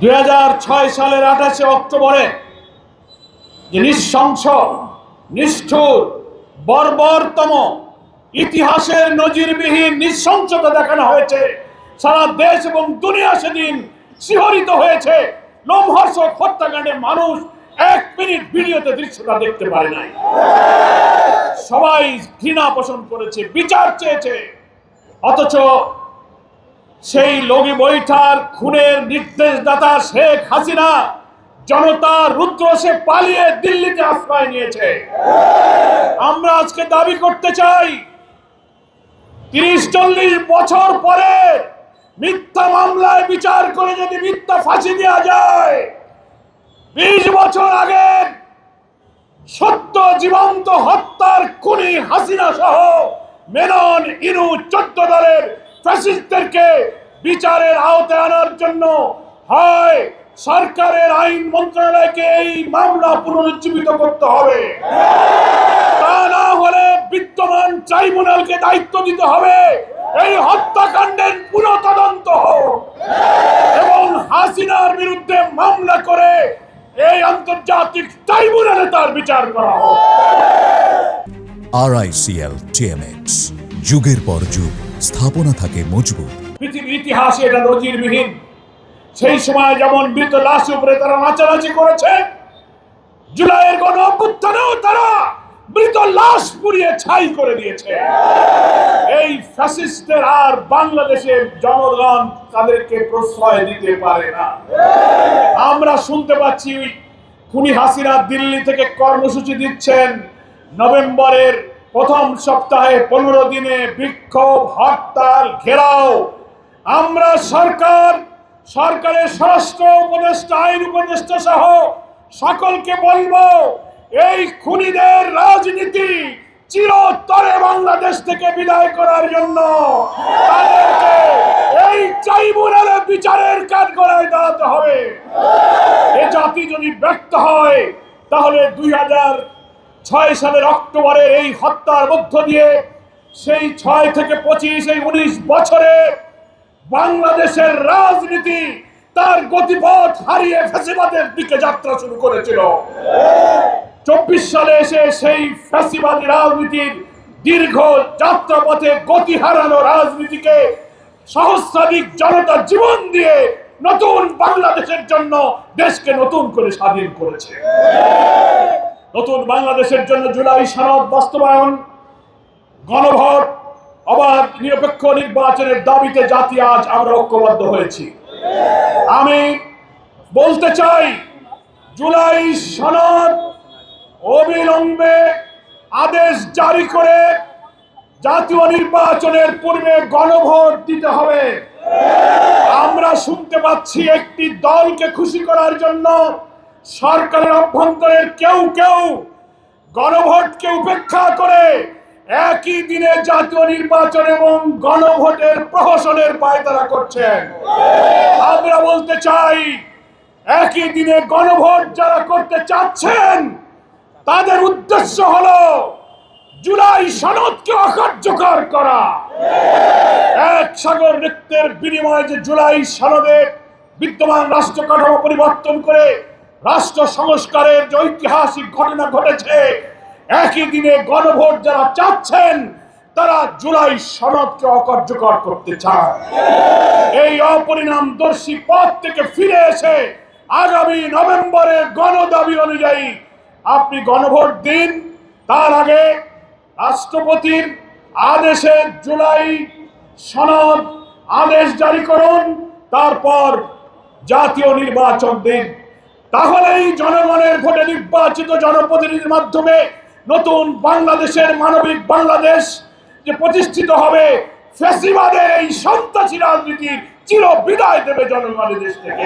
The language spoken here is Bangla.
দু হাজার ছয় সালের আঠাশে অক্টোবরে যে নৃশংস, নিষ্ঠুর, বর্বরতম, ইতিহাসের নজিরবিহীন নৃশংসতা দেখানো হয়েছে। সারা দেশ এবং দুনিয়া সেদিন শিহরিত হয়েছে। লোমহর্ষক হত্যাকাণ্ডে মানুষ এক মিনিট ভিডিওতে দৃশ্যটা দেখতে পারে নাই। সবাই ঘৃণা পোষণ করেছে, বিচার চেয়েছে। অথচ সেই লগি বৈঠার খুনের নির্দেশদাতা শেখ হাসিনা জনতা রুদ্র সে পালিয়ে দিল্লিতে আশ্রয় নিয়েছে। আমরা আজকে দাবি করতে চাই তিরিশ চল্লিশ বছর পরে মিথ্যা মামলায় বিচার করে যদি মিথ্যা ফাঁসি দেওয়া যায়, বিশ বছর আগে সত্য জীবন্ত হত্যার খুনি হাসিনা সহ মেনন ইনু চোদ্দ দলের ফ্যাসিস্টদেরকে বিচারের আওতায় আনার জন্য হয়, সরকারের আইন মন্ত্রণালয়কে এই মামলা পুনরুজ্জীবিত করতে হবে। তা না হলে বিদ্যমান ট্রাইব্যুনালকে দায়িত্ব দিতে হবে। এই হত্যাকাণ্ডের পুরো তদন্ত হোক। এবং হাসিনার বিরুদ্ধে মামলা করে এই আন্তর্জাতিক ট্রাইব্যুনালে তার বিচার করা হোক। আরআইসিএল টিএমএক্স যুগের পর যুগ, স্থাপনা থাকে মজবুত। পৃথিবীর ইতিহাসে এটা নজিরবিহীন। সেই সময় যেমন মৃত লাশের উপরে তারা নাচানাচি করেছে, জুলাইয়ের গণ অভ্যুত্থানেও তারা মৃত লাশ পুড়িয়ে ছাই করে দিয়েছে। এই ফ্যাসিস্টের আর বাংলাদেশের জনগণ তাদেরকে প্রশ্রয় দিতে পারে না। আমরা শুনতে পাচ্ছি, খুনি হাসিনা দিল্লি থেকে কর্মসূচি দিচ্ছেন। নভেম্বরের প্রথম সপ্তাহে পনেরো দিনে বিক্ষোভ, হরতাল, ঘেরাও আমরা সরকার, সরকারের স্বরাষ্ট্র উপদেষ্টা, আইন উপদেষ্টা সহ সকলকে বলব, এই খুনিদের রাজনীতি চিরতরে বাংলাদেশ থেকে বিদায় করার জন্য তাদেরকে এই ট্রাইব্যুনালে বিচারের কাজ করায় দাঁড়াতে হবে। এ জাতি যদি ব্যর্থ হয়, তাহলে দুই হাজার ছয় সালের অক্টোবরের এই হত্যার মধ্য দিয়ে সেই ছয় থেকে পঁচিশ, এই উনিশ বছরে বাংলাদেশের রাজনীতি তার গতিপথ হারিয়ে ফেসিবাদের দিকে যাত্রা শুরু করেছিল। চব্বিশ সালে এসে সেই ফ্যাসিবাদী রাজনীতির দীর্ঘ যাত্রাপথে গতি হারানো রাজনীতিকে সহস্রাধিক জনতা জীবন দিয়ে নতুন বাংলাদেশের জন্য দেশকে নতুন করে স্বাধীন করেছে। নতুন বাংলাদেশের জন্য জুলাই সনদ বাস্তবায়ন, গণভোট অবাধ, নিরপেক্ষ নির্বাচনের দাবিতে জাতি আজ আমরা ঐক্যবদ্ধ হয়েছি। আমি বলতে চাই, জুলাই সনদ অবিলম্বে আদেশ জারি করে জাতীয় নির্বাচনের পূর্বে গণভোট দিতে হবে। আমরা শুনতে পাচ্ছি একটি দলকে খুশি করার জন্য সরকারের অভ্যন্তরের কেউ কেউ গণভোটকে উপেক্ষা করে একই দিনে জাতীয় নির্বাচন এবং গণভোটের প্রহসনের পায়তারা করছেন। আমরা বলতে চাই, একই দিনে গণভোট যারা করতে চাচ্ছেন, তাদের উদ্দেশ্য হলো জুলাই সনদকে অকার্যকর করা। এক সাগর নৃত্যের বিনিময়ে যে জুলাই সনদে বিদ্যমান রাষ্ট্র কাঠামো পরিবর্তন করে রাষ্ট্র সংস্কারের যে ঐতিহাসিক ঘটনা ঘটেছে একই দিনে গণভোট যারা চাচ্ছেন, তারা জুলাই সনদকে অকার্যকর করতে চায় এই অপরিণামদর্শী পথ থেকে ফিরে এসে আগামী নভেম্বরে গণদাবি অনুযায়ী আপনি গণভোট দিন। তার আগে রাষ্ট্রপতির আদেশে জুলাই সনদ আদেশ জারি করুন, তারপর জাতীয় নির্বাচন দিন। তাহলেই জনগণের ভোটে নির্বাচিত জনপ্রতিনিধির মাধ্যমে নতুন বাংলাদেশের মানবিক বাংলাদেশ যে প্রতিষ্ঠিত হবে ফেসিবাদের এই সন্ত্রাসী রাজনীতির চির বিদায় দেবে জনগণের দেশ থেকে।